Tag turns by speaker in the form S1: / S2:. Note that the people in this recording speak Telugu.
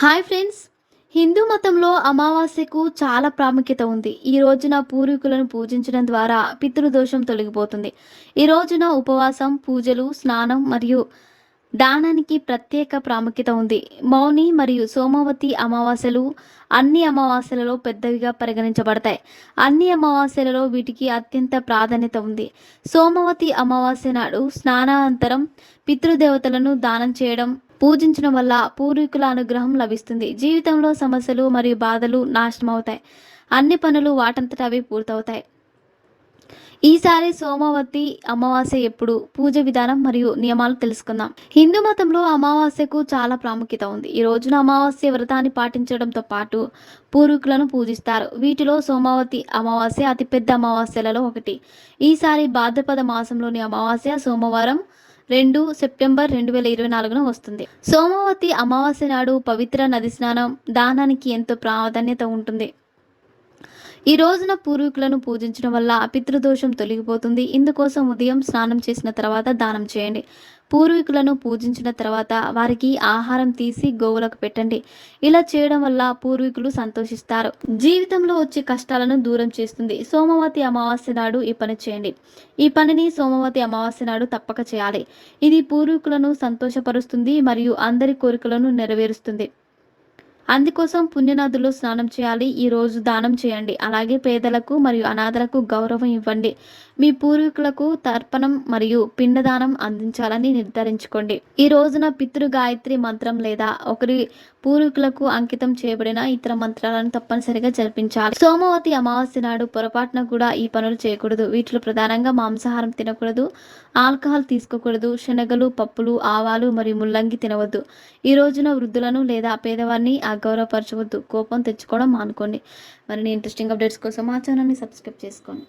S1: Hi friends. హిందూ మతంలో అమావాస్యకు చాలా ప్రాముఖ్యత ఉంది. ఈ రోజున పూర్వీకులను పూజించడం ద్వారా పితృదోషం తొలగిపోతుంది. ఈ రోజున ఉపవాసం పూజలు స్నానం మరియు దానానికి ప్రత్యేక ప్రాముఖ్యత ఉంది. మౌని మరియు సోమవతి అమావాస్యలు అన్ని అమావాస్యలలో పెద్దవిగా పరిగణించబడతాయి. అన్ని అమావాస్యలలో వీటికి అత్యంత ప్రాధాన్యత ఉంది. సోమవతి అమావాస్య నాడు స్నానానంతరం పితృదేవతలను దానం చేయడం పూజించడం వల్ల పూర్వీకుల అనుగ్రహం లభిస్తుంది. జీవితంలో సమస్యలు మరియు బాధలు నాశనం అవుతాయి అన్ని పనులు వాటంతట అవి పూర్తవుతాయి. ఈసారి సోమవతి అమావాస్య ఎప్పుడు? పూజ విధానం మరియు నియమాలు తెలుసుకుందాం. హిందూ మతంలో అమావాస్యకు చాలా ప్రాముఖ్యత ఉంది. ఈ రోజున అమావాస్య వ్రతాన్ని పాటించడంతో పాటు పూర్వీకులను పూజిస్తారు. వీటిలో సోమవతి అమావాస్య అతిపెద్ద అమావాస్యలలో ఒకటి. ఈసారి భాద్రపద మాసంలోని అమావాస్య సోమవారం రెండు సెప్టెంబర్ రెండు వేల ఇరవై నాలుగున వస్తుంది. సోమవతి అమావాస్య నాడు పవిత్ర నది స్నానం దానానికి ఎంతో ప్రాధాన్యత ఉంటుంది. ఈ రోజున పూర్వీకులను పూజించడం వల్ల పితృదోషం తొలగిపోతుంది. ఇందుకోసం ఉదయం స్నానం చేసిన తర్వాత దానం చేయండి. పూర్వీకులను పూజించిన తర్వాత వారికి ఆహారం తీసి గోవులకు పెట్టండి. ఇలా చేయడం వల్ల పూర్వీకులు సంతోషిస్తారు. జీవితంలో వచ్చే కష్టాలను దూరం చేస్తుంది. సోమవతి అమావాస్య నాడు ఈ పని చేయండి. ఈ పనిని సోమవతి అమావాస్య నాడు తప్పక చేయాలి. ఇది పూర్వీకులను సంతోషపరుస్తుంది మరియు అందరి కోరికలను నెరవేరుస్తుంది. అందుకోసం పుణ్యనదుల్లో స్నానం చేయాలి. ఈ రోజు దానం చేయండి. అలాగే పేదలకు మరియు అనాథలకు గౌరవం ఇవ్వండి. మీ పూర్వీకులకు తర్పణం మరియు పిండదానం అందించాలని నిర్ధారించుకోండి. ఈ రోజున పితృ గాయత్రి మంత్రం లేదా ఒకరి పూర్వీకులకు అంకితం చేయబడిన ఇతర మంత్రాలను తప్పనిసరిగా జరిపించాలి. సోమవతి అమావాస్య నాడు పొరపాటున కూడా ఈ పనులు చేయకూడదు. వీటిలో ప్రధానంగా మాంసాహారం తినకూడదు. ఆల్కహాల్ తీసుకోకూడదు. శనగలు పప్పులు ఆవాలు మరియు ముల్లంగి తినవద్దు. ఈ రోజున వృద్ధులను లేదా పేదవారిని అగౌరవపరచవద్దు కోపం తెచ్చుకోవడం మానుకోండి. మరిన్ని ఇంట్రెస్టింగ్ అప్డేట్స్ కోసం మా ఛానల్ని సబ్స్క్రైబ్ చేసుకోండి.